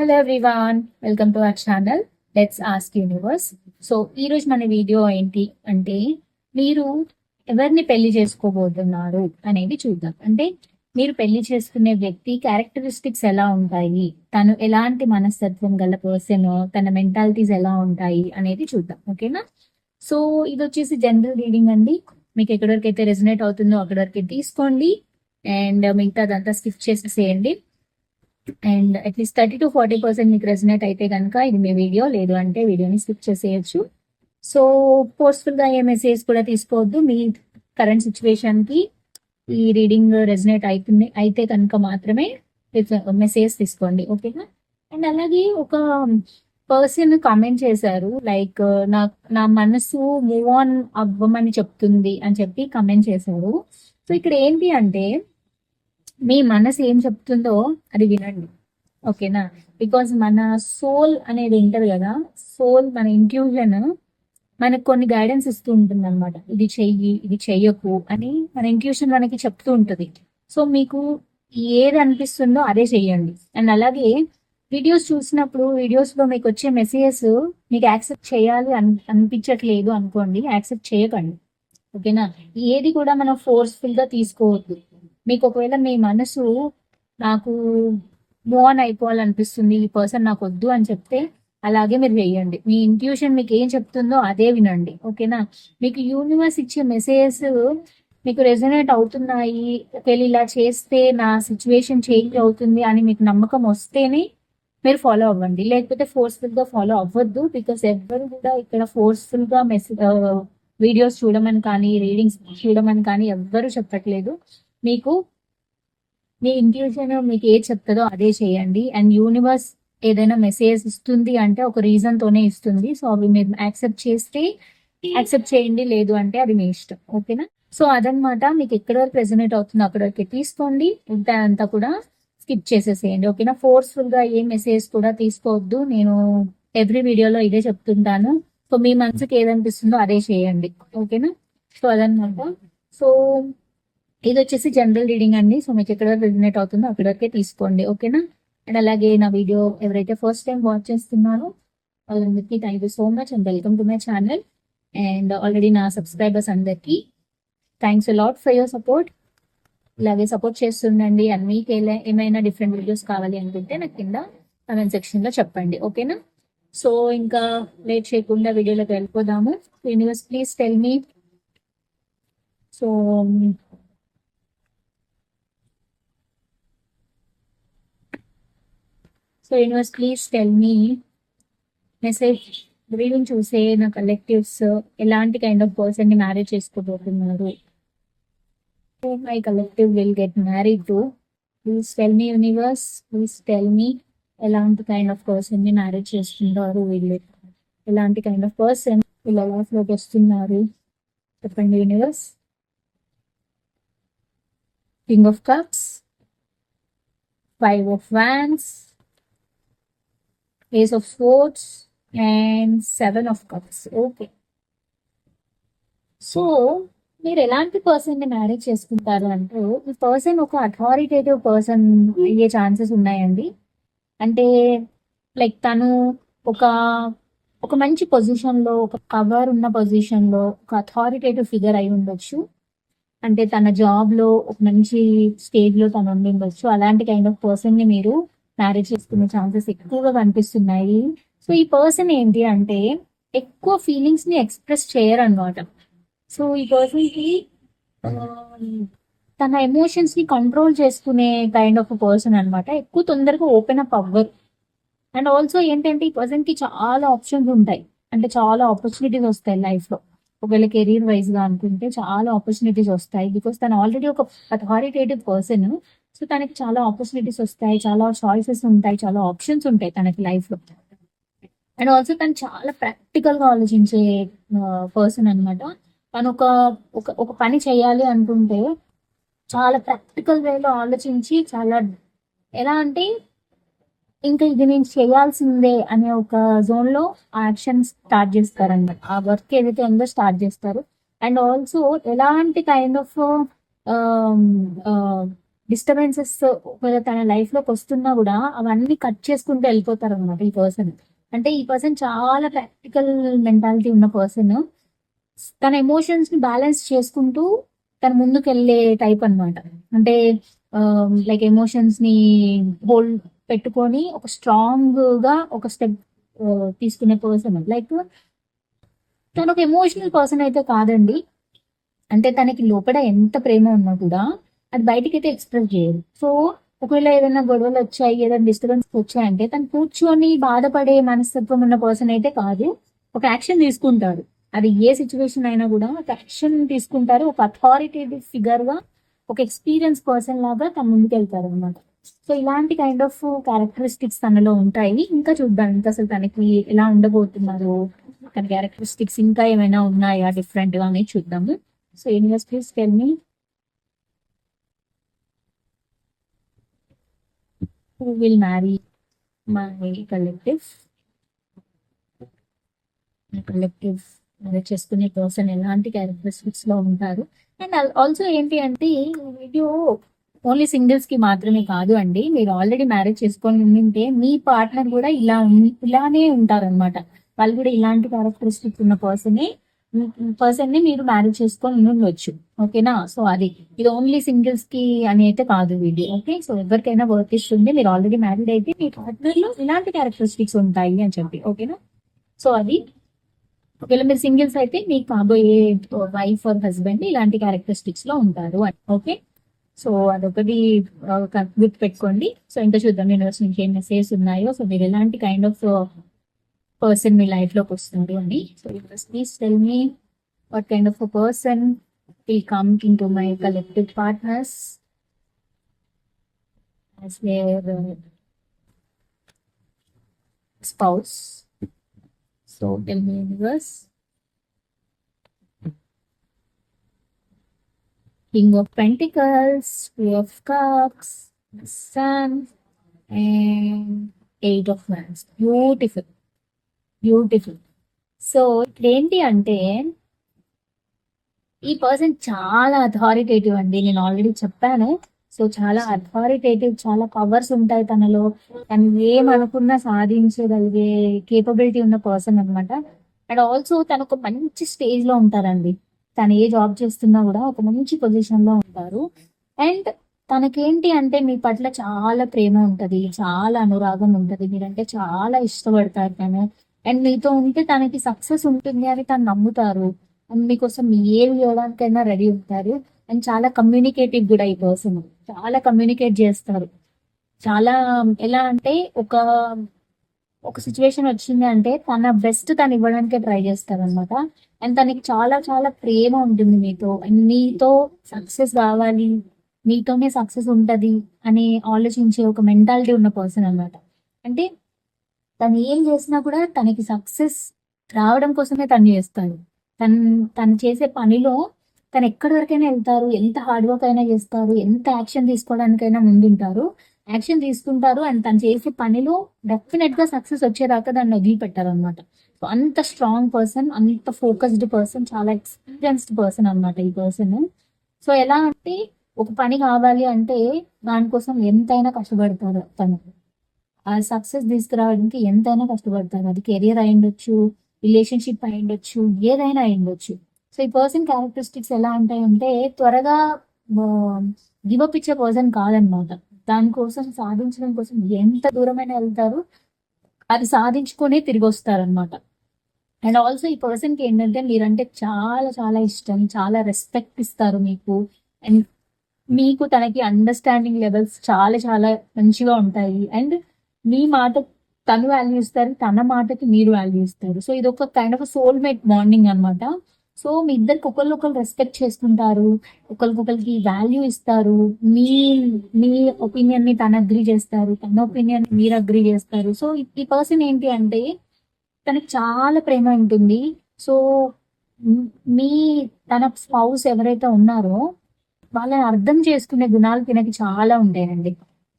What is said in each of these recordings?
Hello everyone welcome to our channel let's ask universe so ఈరోజు మన video ఏంటి అంటే మీరు ఎవరిని పెళ్ళి చేసుకోబోతున్నారు అనేది చూద్దాం. అంటే మీరు పెళ్ళి చేసుకునే వ్యక్తి క్యారెక్టరిస్టిక్స్ ఎలా ఉంటాయి? తను ఎలాంటి మనస్తత్వం గల పర్సన్ తన మెంటాలిటీస్ ఎలా ఉంటాయి అనేది చూద్దాం. ఓకేనా సో ఇది వచ్చేసి జనరల్ రీడింగ్ అండి. మీకు ఎక్కడి వరకు అయితే రెజనేట్ అవుతుందో అక్కడి వరకు తీసుకోండి. అండ్ మిగతా అదంతా స్కిప్ చేసేసేయండి. And at least thirty to forty percent మీకు రెసినేట్ అయితే కనుక ఇది మీ వీడియో లేదు అంటే వీడియోని స్కిప్ చేసేయచ్చు. సో పోస్ట్ఫుల్గా ఏ మెసేజ్ కూడా తీసుకోవద్దు. మీ కరెంట్ సిచ్యువేషన్కి ఈ రీడింగ్ రెజినేట్ అవుతుంది అయితే కనుక మాత్రమే మెసేజ్ తీసుకోండి. ఓకేనా అండ్ అలాగే ఒక పర్సన్ కామెంట్ చేశారు లైక్ నా నా మనసు మూవ్ ఆన్ అవ్వమని చెప్తుంది అని చెప్పి కమెంట్ చేశారు. సో ఇక్కడ ఏంటి అంటే మీ మనసు ఏం చెప్తుందో అది వినండి. ఓకేనా? బికాస్ మన సోల్ అనేది ఉంటుంది కదా సోల్ మన ఇంట్యూషన్ మనకు కొన్ని గైడెన్స్ ఇస్తూ ఉంటుంది అనమాట ఇది చెయ్యి ఇది చెయ్యకు అని మన ఇంట్యూషన్ మనకి చెప్తూ ఉంటుంది. సో మీకు ఏది అనిపిస్తుందో అదే చెయ్యండి. అండ్ అలాగే వీడియోస్ చూసినప్పుడు వీడియోస్లో మీకు వచ్చే మెసేజెస్ మీకు యాక్సెప్ట్ చేయాలి అని అనిపించట్లేదు అనుకోండి యాక్సెప్ట్ చేయకండి. ఓకేనా? ఏది కూడా మనం ఫోర్స్ఫుల్గా తీసుకోవద్దు. మీకు ఒకవేళ మీ మనసు నాకు మూవ్ ఆన్ అయిపోవాలనిపిస్తుంది ఈ పర్సన్ నాకు వద్దు అని చెప్తే అలాగే మీరు వేయండి. మీ ఇంట్యూషన్ మీకు ఏం చెప్తుందో అదే వినండి. ఓకేనా? మీకు యూనివర్స్ ఇచ్చే మెసేజెస్ మీకు రెజనేట్ అవుతున్నాయి. ఒకవేళ ఇలా చేస్తే నా సిచ్యువేషన్ చేంజ్ అవుతుంది అని మీకు నమ్మకం వస్తేనే మీరు ఫాలో అవ్వండి. లేకపోతే ఫోర్స్ఫుల్గా ఫాలో అవ్వద్దు బికాస్ ఎవరు కూడా ఇక్కడ ఫోర్స్ఫుల్గా మెసేజ్ వీడియోస్ చూడమని కానీ రీడింగ్స్ చూడమని కానీ ఎవ్వరు చెప్పట్లేదు. మీకు మీ ఇంట్యూషన్ మీకు ఏది చెప్తుందో అదే చేయండి. అండ్ యూనివర్స్ ఏదైనా మెసేజ్ ఇస్తుంది అంటే ఒక రీజన్ తోనే ఇస్తుంది. సో అవి మీరు యాక్సెప్ట్ చేస్తే యాక్సెప్ట్ చేయండి. లేదు అంటే అది మీ ఇష్టం. ఓకేనా సో అదనమాట మీకు ఎక్కడ వరకు ప్రెజెంట్ అవుతుందో అక్కడ వరకు తీసుకోండి. ఇంకా అంతా కూడా స్కిప్ చేసేసేయండి. ఓకేనా ఫోర్స్ఫుల్గా ఏ మెసేజ్ కూడా తీసుకోవద్దు. నేను ఎవ్రీ వీడియోలో ఇదే చెప్తుంటాను. సో మీ మనసుకి ఏదనిపిస్తుందో అదే చేయండి. ఓకేనా సో అదనమాట సో ఇది వచ్చేసి జనరల్ రీడింగ్ అండి. సో మీకు ఎక్కడ రిజనేట్ అవుతుందో అక్కడ వరకే తీసుకోండి. ఓకేనా? అండ్ అలాగే నా వీడియో ఎవరైతే ఫస్ట్ టైం వాచ్ చేస్తున్నారో వాళ్ళందరికీ thank you so much and welcome to my channel and already నా సబ్స్క్రైబర్స్ అందరికీ thanks lot for your support ఇలాగే సపోర్ట్ చేస్తుండండి. అండ్ మీకు ఏమైనా డిఫరెంట్ వీడియోస్ కావాలి అనుకుంటే నాకు కింద కమెంట్ సెక్షన్లో చెప్పండి. ఓకేనా? సో ఇంకా లేట్ చేయకుండా వీడియోలోకి వెళ్ళిపోదాము. Universe please tell me so so universe please tell me message వీళ్ళని చూసే నా కలెక్టివ్స్ ఎలాంటి కైండ్ ఆఫ్ పర్సన్ని marriage చేసుకోబోతున్నారు? My collective will get married to please tell me universe please tell me ఎలాంటి కైండ్ ఆఫ్ పర్సన్ని మ్యారేజ్ చేస్తున్నారు వీళ్ళు? ఎలాంటి కైండ్ ఆఫ్ పర్సన్ వీళ్ళ లైఫ్లోకి వస్తున్నారు చెప్పండి universe king of cups five of wands ace of swords and seven of cups okay so మీరు ఎలాంటి పర్సన్ని మ్యారేజ్ చేసుకుంటారు అంటే ఈ పర్సన్ ఒక అథారిటేటివ్ పర్సన్ అయ్యే ఛాన్సెస్ ఉన్నాయండి. అంటే లైక్ తను ఒక ఒక మంచి పొజిషన్లో ఒక పవర్ ఉన్న పొజిషన్లో ఒక అథారిటేటివ్ ఫిగర్ అయి ఉండొచ్చు. అంటే తన జాబ్లో ఒక మంచి స్టేజ్లో తను ఉండి ఉండొచ్చు. అలాంటి కైండ్ ఆఫ్ పర్సన్ని మీరు మ్యారేజ్ చేసుకునే ఛాన్సెస్ ఎక్కువగా కనిపిస్తున్నాయి. సో ఈ పర్సన్ ఏంటి అంటే ఎక్కువ ఫీలింగ్స్ని ఎక్స్ప్రెస్ చేయరు అనమాట సో ఈ పర్సన్కి um, తన ఎమోషన్స్ని కంట్రోల్ చేసుకునే కైండ్ ఆఫ్ పర్సన్ అనమాట ఎక్కువ తొందరగా ఓపెన్ అప్ అవ్వరు. అండ్ ఆల్సో ఏంటంటే ఈ పర్సన్కి చాలా ఆప్షన్స్ ఉంటాయి. అంటే చాలా ఆపర్చునిటీస్ వస్తాయి లైఫ్లో. ఒకవేళ కెరీర్ వైజ్గా అనుకుంటే చాలా ఆపర్చునిటీస్ వస్తాయి. బికాస్ తను ఆల్రెడీ ఒక అథారిటేటివ్ పర్సన్ సో తనకి చాలా ఆపర్చునిటీస్ వస్తాయి చాలా చాయిసెస్ ఉంటాయి చాలా ఆప్షన్స్ ఉంటాయి తనకి లైఫ్లో. అండ్ ఆల్సో తను చాలా ప్రాక్టికల్గా ఆలోచించే పర్సన్ అనమాట తను ఒక ఒక ఒక పని చేయాలి అనుకుంటే చాలా ప్రాక్టికల్ వేలో ఆలోచించి చాలా ఎలా అంటే ఇంకా ఇది నేను చేయాల్సిందే అనే ఒక జోన్లో యాక్షన్ స్టార్ట్ చేస్తారనమాట ఆ వర్క్ ఏదైతే ఉందో స్టార్ట్ చేస్తారు. అండ్ ఆల్సో ఎలాంటి కైండ్ ఆఫ్ డిస్టర్బెన్సెస్ ఒకవేళ తన లైఫ్లోకి వస్తున్నా కూడా అవన్నీ కట్ చేసుకుంటూ వెళ్ళిపోతారు అనమాట ఈ పర్సన్ అంటే ఈ పర్సన్ చాలా ప్రాక్టికల్ మెంటాలిటీ ఉన్న పర్సన్ తన ఎమోషన్స్ని బ్యాలెన్స్ చేసుకుంటూ తన ముందుకు వెళ్ళే టైప్ అన్నమాట. అంటే um, లైక్ ఎమోషన్స్ని హోల్డ్ పెట్టుకొని ఒక స్ట్రాంగ్గా ఒక స్టెప్ uh, తీసుకునే పర్సన్ లైక్ తను ఒక ఎమోషనల్ పర్సన్ అయితే కాదండి. అంటే తనకి లోపల ఎంత ప్రేమ ఉన్నా కూడా అది బయటికి అయితే ఎక్స్ప్రెస్ చేయదు సో ఒకవేళ ఏదైనా గొడవలు వచ్చాయి ఏదైనా డిస్టర్బెన్స్ వచ్చాయంటే తను కూర్చొని బాధపడే మనస్తత్వం ఉన్న పర్సన్ అయితే కాదు ఒక యాక్షన్ తీసుకుంటాడు. అది ఏ సిచ్యువేషన్ అయినా కూడా ఒక యాక్షన్ తీసుకుంటారు. ఒక అథారిటేటివ్ ఫిగర్గా ఒక ఎక్స్పీరియన్స్ పర్సన్ లాగా తన ముందుకు వెళ్తారు అనమాట సో ఇలాంటి కైండ్ ఆఫ్ క్యారెక్టరిస్టిక్స్ తనలో ఉంటాయి. ఇంకా చూద్దాం ఇంకా అసలు తనకి ఎలా ఉండబోతున్నారు తన క్యారెక్టరిస్టిక్స్ ఇంకా ఏమైనా ఉన్నాయా డిఫరెంట్గా అనేది చూద్దాము. So universe please tell me who will marry my collective. My collective marriage చేసుకునే పర్సన్ ఎలాంటి క్యారెక్టరిస్టిక్స్లో ఉంటారు. అండ్ ఆల్సో ఏంటి అంటే ఈ వీడియో ఓన్లీ సింగిల్స్కి మాత్రమే కాదు అండి. మీరు ఆల్రెడీ మ్యారేజ్ చేసుకొని ఉంటే మీ పార్ట్నర్ కూడా ఇలా ఉన్- ఇలానే ఉంటారన్నమాట. వాళ్ళు కూడా ఇలాంటి క్యారెక్టరిస్టిక్స్ ఉన్న పర్సన్ పర్సన్ని మీరు మ్యారేజ్ చేసుకొని ఉండొచ్చు. ఓకేనా సో అది. ఇది ఓన్లీ సింగిల్స్కి అని అయితే కాదు ఇది ఓకే సో ఎవరికైనా వర్క్ ఇస్తుంది మీరు ఆల్రెడీ మ్యారీడ్ అయితే మీ పార్ట్నర్లో ఇలాంటి క్యారెక్టరిస్టిక్స్ ఉంటాయి అని చెప్పి. ఓకేనా సో అది. ఒకవేళ మీరు సింగిల్స్ అయితే మీకు కాబోయే వైఫ్ ఆర్ హస్బెండ్ ఇలాంటి క్యారెక్టరిస్టిక్స్లో ఉంటారు అని. ఓకే సో అదొకటి uh, ఆ, గుర్తు పెట్టుకోండి సో ఇంకా చూద్దాం యూనివర్స్ నుంచి ఏం మెసేజ్ ఉన్నాయో. సో మీరు ఎలాంటి కైండ్ ఆఫ్ పర్సన్ మీ లైఫ్ లోకి వస్తున్నారు అని so universe please tell me what kind of person will come into my collective partners as their uh, spouse. So tell me, universe. King of Pentacles, Two of Cups, the Sun, and Eight of Wands. Beautiful. Beautiful so ఇప్పుడు ఏంటి అంటే ఈ person చాలా authoritative అండి. నేను already చెప్పాను. So చాలా authoritative చాలా పవర్స్ ఉంటాయి తనలో. తను ఏమనుకున్నా సాధించగలిగే కేపబిలిటీ ఉన్న పర్సన్ అన్నమాట. అండ్ ఆల్సో తను ఒక మంచి స్టేజ్లో ఉంటారండి. తను ఏ జాబ్ చేస్తున్నా కూడా ఒక మంచి పొజిషన్లో ఉంటారు. అండ్ తనకేంటి అంటే మీ పట్ల చాలా ప్రేమ ఉంటది. చాలా అనురాగం ఉంటది. మీరంటే చాలా ఇష్టపడతారు తను. అండ్ మీతో ఉంటే తనకి సక్సెస్ ఉంటుంది అని తను నమ్ముతారు. అండ్ మీకోసం ఏం ఇవ్వడానికైనా రెడీ ఉంటారు. అండ్ చాలా కమ్యూనికేటివ్ కూడా ఈ పర్సన్ చాలా కమ్యూనికేట్ చేస్తారు. చాలా ఎలా అంటే ఒక ఒక సిచ్యువేషన్ వచ్చింది అంటే తన బెస్ట్ తను ఇవ్వడానికే ట్రై చేస్తారు అనమాట అండ్ తనకి చాలా చాలా ప్రేమ ఉంటుంది మీతో. అండ్ మీతో సక్సెస్ కావాలి మీతోనే సక్సెస్ ఉంటది అని ఆలోచించే ఒక మెంటాలిటీ ఉన్న పర్సన్ అన్నమాట. అంటే తను ఏం చేసినా కూడా తనకి సక్సెస్ రావడం కోసమే తను చేస్తాడు. తను తను చేసే పనిలో తను ఎక్కడి వరకైనా వెళ్తారు ఎంత హార్డ్ వర్క్ అయినా చేస్తారు ఎంత యాక్షన్ తీసుకోవడానికైనా ముందుంటారు. యాక్షన్ తీసుకుంటారు అండ్ తను చేసే పనిలో డెఫినెట్గా సక్సెస్ వచ్చేదాకా దాన్ని వదిలిపెట్టారు అనమాట సో అంత స్ట్రాంగ్ పర్సన్ అంత ఫోకస్డ్ పర్సన్ చాలా ఎక్స్పీరియన్స్డ్ పర్సన్ అన్నమాట ఈ పర్సన్ సో ఎలా అంటే ఒక పని కావాలి అంటే దానికోసం ఎంతైనా కష్టపడతారు తను. ఆ సక్సెస్ తీసుకురావడానికి ఎంతైనా కష్టపడతారు. అది కెరియర్ అయి ఉండొచ్చు రిలేషన్షిప్ అయి ఉండొచ్చు ఏదైనా అయి ఉండొచ్చు. సో ఈ పర్సన్ క్యారెక్టరిస్టిక్స్ ఎలా ఉంటాయంటే త్వరగా గివప్ ఇచ్చే పర్సన్ కాదనమాట. దానికోసం సాధించడం కోసం ఎంత దూరమైనా వెళ్తారు అది సాధించుకొని తిరిగి వస్తారనమాట. అండ్ ఆల్సో ఈ పర్సన్కి ఏంటంటే మీరంటే చాలా చాలా ఇష్టం. చాలా రెస్పెక్ట్ ఇస్తారు మీకు. అండ్ మీకు తనకి అండర్స్టాండింగ్ లెవెల్స్ చాలా చాలా మంచిగా ఉంటాయి. అండ్ మీ మాట తను వాల్యూ ఇస్తారు తన మాటకి మీరు వాల్యూ ఇస్తారు. సో ఇది ఒక కైండ్ ఆఫ్ సోల్మేట్ బాండింగ్ అన్నమాట. సో మీ ఇద్దరికి ఒకళ్ళు ఒకరు రెస్పెక్ట్ చేసుకుంటారు ఒకరికొకరికి వాల్యూ ఇస్తారు. మీ మీ ఒపీనియన్ని తను అగ్రి చేస్తారు తన ఒపీనియన్ మీరు అగ్రి చేస్తారు. సో ఈ పర్సన్ ఏంటి అంటే తనకి చాలా ప్రేమ ఉంటుంది. సో మీ తన స్పౌస్ ఎవరైతే ఉన్నారో వాళ్ళని అర్థం చేసుకునే గుణాలు తినకి చాలా ఉంటాయండి.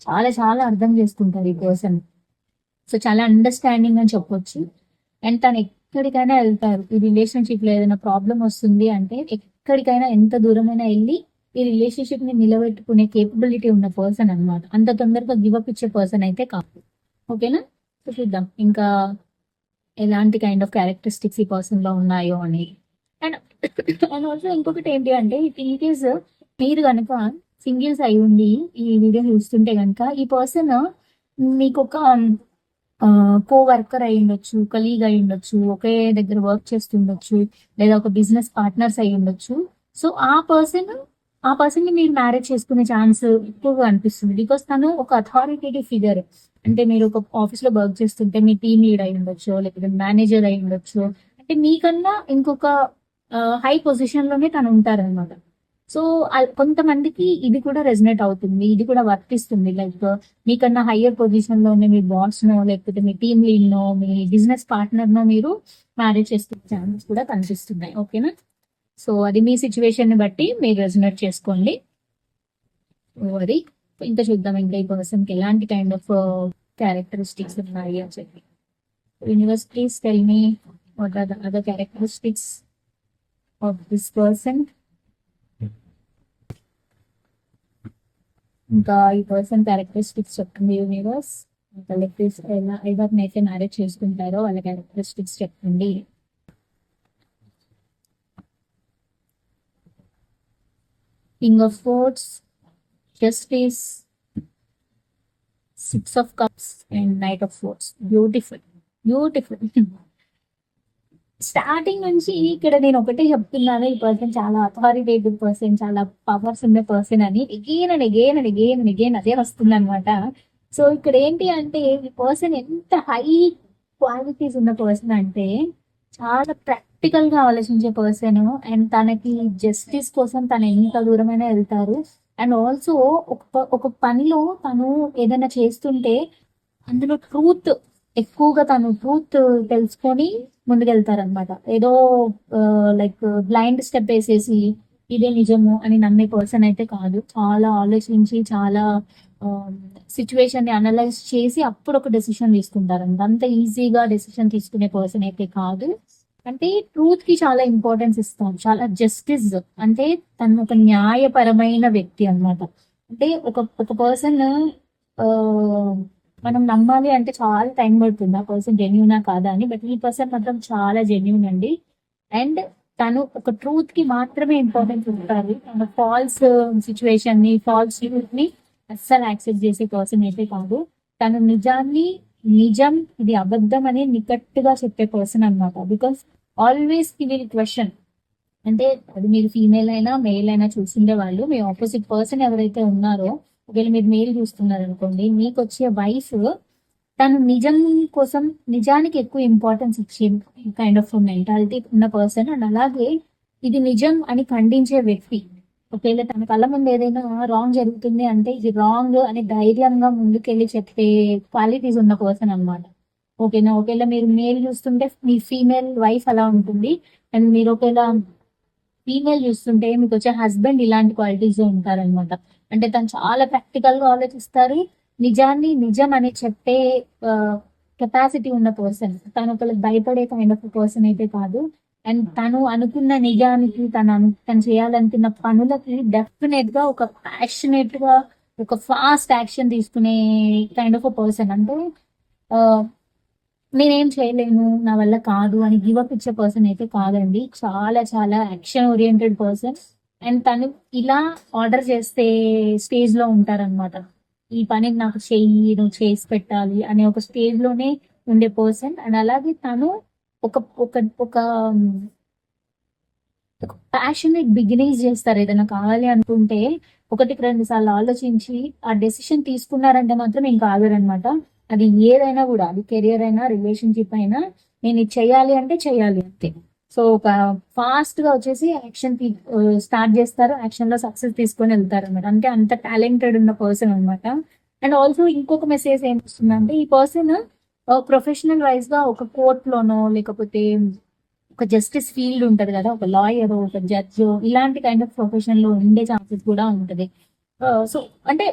చాలా చాలా అర్థం చేసుకుంటారు ఈ పర్సన్ సో చాలా అండర్స్టాండింగ్ అని చెప్పొచ్చు. అండ్ తను ఎక్కడికైనా వెళ్తారు. ఈ రిలేషన్షిప్లో ఏదైనా ప్రాబ్లం వస్తుంది అంటే ఎక్కడికైనా ఎంత దూరమైనా వెళ్ళి ఈ రిలేషన్షిప్ని నిలబెట్టుకునే కేపబిలిటీ ఉన్న పర్సన్ అన్నమాట. అంత తొందరగా గివప్ ఇచ్చే పర్సన్ అయితే కాదు. ఓకేనా సో చూద్దాం. ఇంకా ఎలాంటి కైండ్ ఆఫ్ క్యారెక్టరిస్టిక్స్ ఈ పర్సన్లో ఉన్నాయో అనేది అండ్ అండ్ ఆల్సో ఇంకొకటి ఏంటి అంటే ఇన్ కేస్ మీరు కనుక సింగిల్స్ అయి ఉండి ఈ వీడియో చూస్తుంటే కనుక ఈ పర్సన్ మీకు ఒక కో వర్కర్ అయి ఉండొచ్చు కలీగ్ అయి ఉండొచ్చు ఒకే దగ్గర వర్క్ చేస్తుండొచ్చు లేదా ఒక బిజినెస్ పార్ట్నర్స్ అయి ఉండొచ్చు. సో ఆ పర్సన్ ఆ పర్సన్ని మీరు మ్యారేజ్ చేసుకునే ఛాన్స్ ఎక్కువగా అనిపిస్తుంది. బికాస్ తను ఒక అథారిటేటివ్ ఫిగర్ అంటే మీరు ఒక ఆఫీస్లో వర్క్ చేస్తుంటే మీ టీమ్ లీడ్ అయి ఉండొచ్చు లేకపోతే మేనేజర్ అయి ఉండొచ్చు. అంటే మీకన్నా ఇంకొక హై పొజిషన్లోనే తను ఉంటారన్నమాట. సో కొంతమందికి ఇది కూడా రెజనేట్ అవుతుంది ఇది కూడా వర్తిస్తుంది. లైక్ మీకన్నా హయ్యర్ పొజిషన్లో మీ బాస్ నో లేకపోతే మీ టీమ్ లీడ్ నో మీ బిజినెస్ పార్ట్నర్ నో మీరు మ్యారేజ్ చేసుకునే ఛాన్సెస్ కూడా కనిపిస్తున్నాయి. ఓకేనా? సో అది మీ సిచ్యువేషన్ని బట్టి మీరు రెజనేట్ చేసుకోండి. అది ఇంకా చూద్దాం ఇంకా ఈ పర్సన్కి ఎలాంటి కైండ్ ఆఫ్ క్యారెక్టరిస్టిక్స్ ఉన్నాయి అని చెప్పి. Universe please tell me what are the other characteristics of this person. ఇంకా ఈ పర్సన్ క్యారెక్టరిస్టిక్స్ చెప్తుంది యూనివర్స్. వాళ్ళకి ఎలా ఎవరిని అయితే మ్యారేజ్ చేసుకుంటారో వాళ్ళ క్యారెక్టరిస్టిక్స్ చెప్పండి king of swords justice six of cups and knight of swords beautiful beautiful starting నుంచి ఇక్కడ నేను ఒకటే చెప్తున్నాను ఈ పర్సన్ చాలా అథారిటేటివ్ పర్సన్ చాలా పవర్స్ ఉన్న పర్సన్ అని. Again and again and again and again అదే వస్తుంది అనమాట సో ఇక్కడ ఏంటి అంటే ఈ పర్సన్ ఎంత హై క్వాలిటీస్ ఉన్న పర్సన్ అంటే చాలా ప్రాక్టికల్గా ఆలోచించే పర్సన్ అండ్ తనకి జస్టిస్ కోసం తను ఎంత దూరమైనా వెళ్తారు. అండ్ ఆల్సో ఒక ప- ఒక పనిలో తను ఏదైనా చేస్తుంటే అందులో ట్రూత్ ఎక్కువగా తను ట్రూత్ తెలుసుకొని ముందుకెళ్తారనమాట ఏదో లైక్ బ్లైండ్ స్టెప్ వేసేసి ఇదే నిజము అని నమ్మే పర్సన్ అయితే కాదు. చాలా ఆలోచించి చాలా సిచ్యువేషన్ని అనలైజ్ చేసి అప్పుడు ఒక డెసిషన్ తీసుకుంటారంట అంత ఈజీగా డెసిషన్ తీసుకునే పర్సన్ అయితే కాదు. అంటే ట్రూత్కి చాలా ఇంపార్టెన్స్ ఇస్తాం. చాలా జస్టిస్ అంటే తను ఒక న్యాయపరమైన వ్యక్తి అన్నమాట. అంటే ఒక ఒక పర్సన్ మనం నమ్మాలి అంటే చాలా టైం పడుతుంది. ఆ పర్సన్ జెన్యునా కాదా అని. బట్ ఈ పర్సన్ మాత్రం చాలా జెన్యున్ అండి. అండ్ తను ఒక ట్రూత్కి మాత్రమే ఇంపార్టెన్స్ ఇస్తారు తన ఫాల్స్ సిచ్యువేషన్ um, ని ఫాల్స్ న్యూస్ని అస్సలు యాక్సెప్ట్ చేసే పర్సన్ అయితే కాదు. తను నిజాన్ని నిజం ఇది అబద్ధం అని నికట్టుగా చెప్పే పర్సన్ అన్నమాట. బికాస్ ఆల్వేస్ హీ క్వశ్చన్ అంటే అది మీరు ఫీమేల్ అయినా మేల్ అయినా చూస్తుండే వాళ్ళు మీ ఆపోజిట్ పర్సన్ ఎవరైతే ఉన్నారో ఒకవేళ మీరు మేల్ చూస్తున్నారు అనుకోండి మీకు వచ్చే వైఫ్ తను నిజం కోసం నిజానికి ఎక్కువ ఇంపార్టెన్స్ ఇచ్చే కైండ్ ఆఫ్ మెంటాలిటీ ఉన్న పర్సన్ అండ్ అలాగే ఇది నిజం అని ఖండించే వ్యక్తి. ఒకవేళ తన కళ్ళ ముందు ఏదైనా రాంగ్ జరుగుతుంది అంటే ఇది రాంగ్ అని ధైర్యంగా ముందుకెళ్ళి చెప్పే క్వాలిటీస్ ఉన్న పర్సన్ అన్నమాట. ఓకేనా? ఒకవేళ మీరు మేల్ చూస్తుంటే మీ ఫీమేల్ వైఫ్ అలా ఉంటుంది. అండ్ మీరు ఒకవేళ ఫీమేల్ చూస్తుంటే మీకు వచ్చే హస్బెండ్ ఇలాంటి క్వాలిటీస్ ఉంటారనమాట అంటే తను చాలా ప్రాక్టికల్గా ఆలోచిస్తారు. నిజాన్ని నిజం అని చెప్పే కెపాసిటీ ఉన్న పర్సన్ తను ఒకళ్ళకి భయపడే కైండ్ ఆఫ్ పర్సన్ అయితే కాదు. అండ్ తను అనుకున్న నిజానికి తను తను చేయాలనుకున్న పనులకి డెఫినెట్గా ఒక ప్యాషనేట్గా ఒక ఫాస్ట్ యాక్షన్ తీసుకునే కైండ్ ఆఫ్ పర్సన్ అంటే నేనేం చేయలేను నా వల్ల కాదు అని గివ్ అప్ ఇచ్చే పర్సన్ అయితే కాదండి. చాలా చాలా యాక్షన్ ఓరియంటెడ్ పర్సన్ అండ్ తను ఇలా ఆర్డర్ చేస్తే స్టేజ్లో ఉంటారనమాట ఈ పని నాకు చెయ్యి నువ్వు చేసి పెట్టాలి అనే ఒక స్టేజ్లోనే ఉండే పర్సన్ అండ్ అలాగే తను ఒక ఒక ఒక ఒక ప్యాషనేట్ బిగినింగ్స్ చేస్తారు. ఏదైనా కావాలి అనుకుంటే ఒకటికి రెండు సార్లు ఆలోచించి ఆ డెసిషన్ తీసుకున్నారంటే మాత్రం ఇంకా ఆగరనమాట అది ఏదైనా కూడా అది కెరియర్ అయినా రిలేషన్షిప్ అయినా నేను ఇది చేయాలి అంటే చేయాలి అంతే. సో ఒక ఫాస్ట్గా వచ్చేసి యాక్షన్ స్టార్ట్ చేస్తారు యాక్షన్లో సక్సెస్ తీసుకొని వెళ్తారు అనమాట అంటే అంత టాలెంటెడ్ ఉన్న పర్సన్ అన్నమాట. అండ్ ఆల్సో ఇంకొక మెసేజ్ ఏం వస్తుందంటే ఈ పర్సన్ ప్రొఫెషనల్ వైజ్గా ఒక కోర్ట్ లోనో లేకపోతే ఒక జస్టిస్ ఫీల్డ్ ఉంటది కదా ఒక లాయర్ ఒక జడ్జ్ ఇలాంటి కైండ్ ఆఫ్ ప్రొఫెషన్లో ఉండే ఛాన్సెస్ కూడా ఉంటది. సో అంటే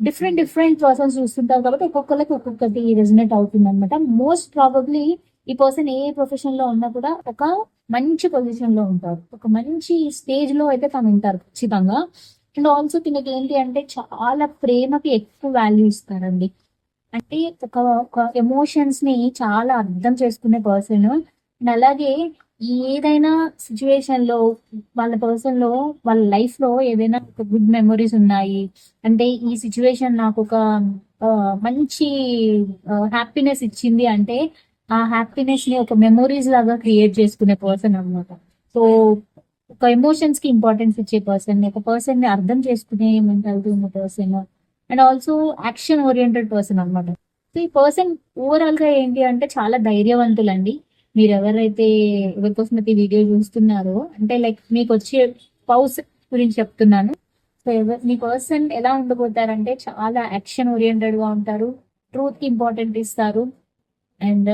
డిఫరెంట్ డిఫరెంట్ పర్సన్స్ చూస్తుంటారు కాబట్టి ఒక్కొక్కరికి ఒక్కొక్కటి రెజినేట్ అవుతుంది అనమాట మోస్ట్ ప్రాబబ్లీ ఈ పర్సన్ ఏ ప్రొఫెషన్లో ఉన్నా కూడా ఒక మంచి పొజిషన్లో ఉంటారు. ఒక మంచి స్టేజ్లో అయితే తను ఉంటారు ఖచ్చితంగా. అండ్ ఆల్సో తినకి ఏంటి అంటే చాలా ప్రేమకి ఎక్కువ వాల్యూ ఇస్తారండి. అంటే ఒక ఒక ఎమోషన్స్ని చాలా అర్థం చేసుకునే పర్సన్ అండ్ అలాగే ఏదైనా సిచ్యువేషన్లో వాళ్ళ పర్సన్లో వాళ్ళ లైఫ్లో ఏదైనా ఒక గుడ్ మెమరీస్ ఉన్నాయి. అంటే ఈ సిచ్యువేషన్ నాకు ఒక మంచి హ్యాపీనెస్ ఇచ్చింది అంటే ఆ హ్యాపీనెస్ని ఒక మెమరీస్ లాగా క్రియేట్ చేసుకునే పర్సన్ అన్నమాట. సో ఒక ఎమోషన్స్కి ఇంపార్టెన్స్ ఇచ్చే పర్సన్ ఒక పర్సన్ని అర్థం చేసుకునే మెంటాలిటీ ఉన్న person and also action oriented person అన్నమాట. సో ఈ పర్సన్ ఓవరాల్గా ఏంటి అంటే చాలా ధైర్యవంతులండి. మీరు ఎవరైతే ఎవరికోసం అయితే వీడియో చూస్తున్నారో అంటే లైక్ మీకు వచ్చే పౌస్ గురించి చెప్తున్నాను. సో ఎవరు మీ పర్సన్ ఎలా ఉండబోతారంటే చాలా యాక్షన్ ఓరియంటెడ్గా ఉంటారు ట్రూత్కి ఇంపార్టెంట్ ఇస్తారు. అండ్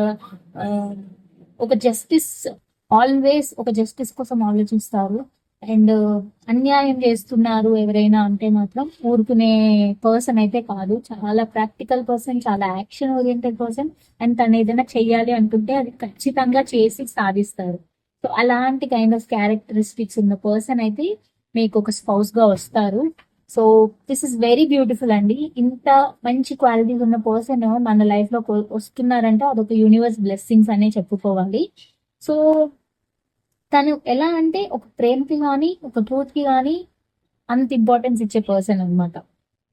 ఒక జస్టిస్ ఆల్వేస్ ఒక జస్టిస్ కోసం ఆలోచిస్తారు. అండ్ అన్యాయం చేస్తున్నారు ఎవరైనా అంటే మాత్రం ఊరుకునే పర్సన్ అయితే కాదు. చాలా ప్రాక్టికల్ పర్సన్ చాలా యాక్షన్ ఓరియంటెడ్ పర్సన్ అండ్ తను ఏదైనా చెయ్యాలి అనుకుంటే అది ఖచ్చితంగా చేసి సాధిస్తారు. సో అలాంటి కైండ్ ఆఫ్ క్యారెక్టరిస్టిక్స్ ఉన్న పర్సన్ అయితే మీకు ఒక స్పౌస్గా వస్తారు. So this is very beautiful అండి. ఇంత మంచి క్వాలిటీస్ ఉన్న పర్సన్ మన లైఫ్లో వస్తున్నారంటే అదొక యూనివర్స్ బ్లెస్సింగ్స్ అనే చెప్పుకోవాలి. సో తను ఎలా అంటే ఒక ప్రేమకి కానీ ఒక ట్రూత్కి కానీ అంత ఇంపార్టెన్స్ ఇచ్చే పర్సన్ అన్నమాట.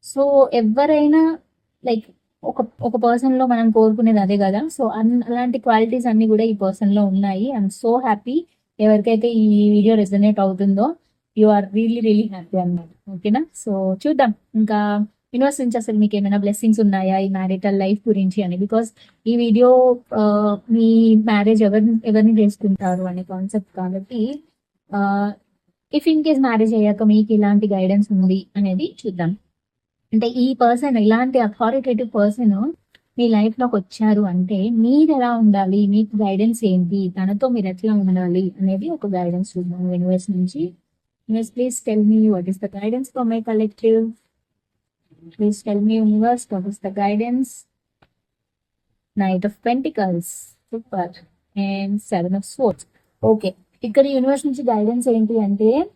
సో ఎవరైనా లైక్ ఒక ఒక పర్సన్లో మనం కోరుకునేది అదే కదా. సో అన్- అలాంటి క్వాలిటీస్ అన్ని కూడా ఈ పర్సన్లో ఉన్నాయి. ఐఎమ్ సో హ్యాపీ ఎవరికైతే ఈ వీడియో రెజనేట్ అవుతుందో you are really really happy అన్నమాట. ఓకేనా సో చూద్దాం. ఇంకా యూనివర్స్ నుంచి అసలు మీకు ఏమైనా బ్లెస్సింగ్స్ ఉన్నాయా ఈ మ్యారిటల్ లైఫ్ గురించి అని? బికాస్ ఈ వీడియో మీ మ్యారేజ్ ఎవరిని ఎవరిని చేసుకుంటారు అనే కాన్సెప్ట్ కాబట్టి ఇఫ్ ఇన్ కేస్ మ్యారేజ్ అయ్యాక మీకు ఇలాంటి గైడెన్స్ ఉంది అనేది చూద్దాం. అంటే ఈ పర్సన్ ఇలాంటి అథారిటేటివ్ పర్సన్ మీ లైఫ్లోకి వచ్చారు అంటే మీరు ఎలా ఉండాలి? మీకు గైడెన్స్ ఏంటి? తనతో మీరు ఎట్లా ఉండాలి? అనేది ఒక గైడెన్స్ చూద్దాం. యూనివర్స్ నుంచి universe please tell me what is the guidance for my collective please tell me universe what is the guidance knight of pentacles super and seven of swords okay ఇక్కడ యూనివర్స్ నుంచి guidance ఏంటి అంటే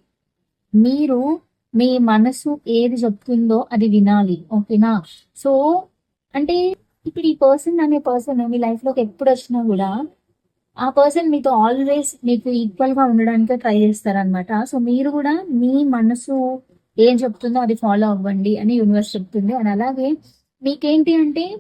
మీరు మీ మనసు ఏది చెప్తుందో అది వినాలి. ఓకేనా? సో అంటే ఇప్పుడు ఈ పర్సన్ అనే పర్సన్ మీ లైఫ్లోకి ఎప్పుడు వచ్చినా కూడా ఆ పర్సన్ మీతో ఆల్వేస్ మీకు ఈక్వల్గా ట్రై చేస్తారనమాట సో మీరు కూడా మీ మనసు ఏం చెప్తుందో అది ఫాలో అవ్వండి అని యూనివర్స్ చెప్తుంది. అని అలాగే మీకేంటి అంటే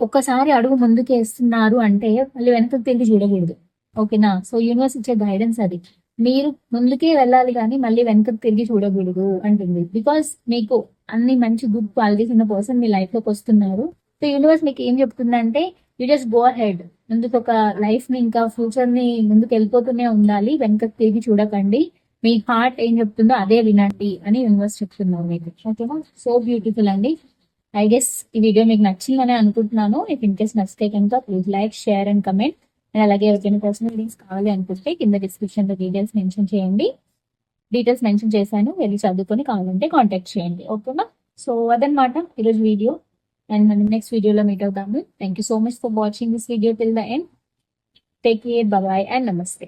ఒక్కసారి అడుగు ముందుకు వేస్తున్నారు అంటే మళ్ళీ వెనకకు తిరిగి చూడకూడదు. ఓకేనా? సో యూనివర్స్ ఇచ్చే గైడెన్స్ అది. మీరు ముందుకే వెళ్ళాలి కానీ మళ్ళీ వెనకకు తిరిగి చూడకూడదు అంటుంది. బికాస్ మీకు అన్ని మంచి గుడ్ క్వాలిటీస్ ఉన్న పర్సన్ మీ లైఫ్లోకి వస్తున్నారు. సో యూనివర్స్ మీకు ఏం చెప్తుందంటే యూ జస్ట్ గో హెడ్ ముందుకు ఒక లైఫ్ని ఇంకా ఫ్యూచర్ని ముందుకు వెళ్ళిపోతూనే ఉండాలి. వెనకకు తిరిగి చూడకండి. మీ హార్ట్ ఏం చెప్తుందో అదే వినండి అని యూనివర్స్ చెప్తున్నారు మీకు. ఓకేనా సో బ్యూటిఫుల్ అండి. ఐ గెస్ ఈ వీడియో మీకు నచ్చిందని అనుకుంటున్నాను. ఇఫ్ ఇన్ కేస్ నచ్చితే కనుక please like share and comment and అలాగే ఎవరికైనా పర్సనల్ రీడింగ్స్ కావాలి అనుకుంటే కింద డిస్క్రిప్షన్లో డీటెయిల్స్ మెన్షన్ చేయండి. డీటెయిల్స్ మెన్షన్ చేశాను. వెళ్ళి చదువుకొని కావాలంటే కాంటాక్ట్ చేయండి. ఓకేనా సో అదనమాట ఈరోజు వీడియో అండ్ మనం నెక్స్ట్ వీడియోలో మీట్ అవుతాము. Thank you so much for watching this video till the end take care bye and నమస్తే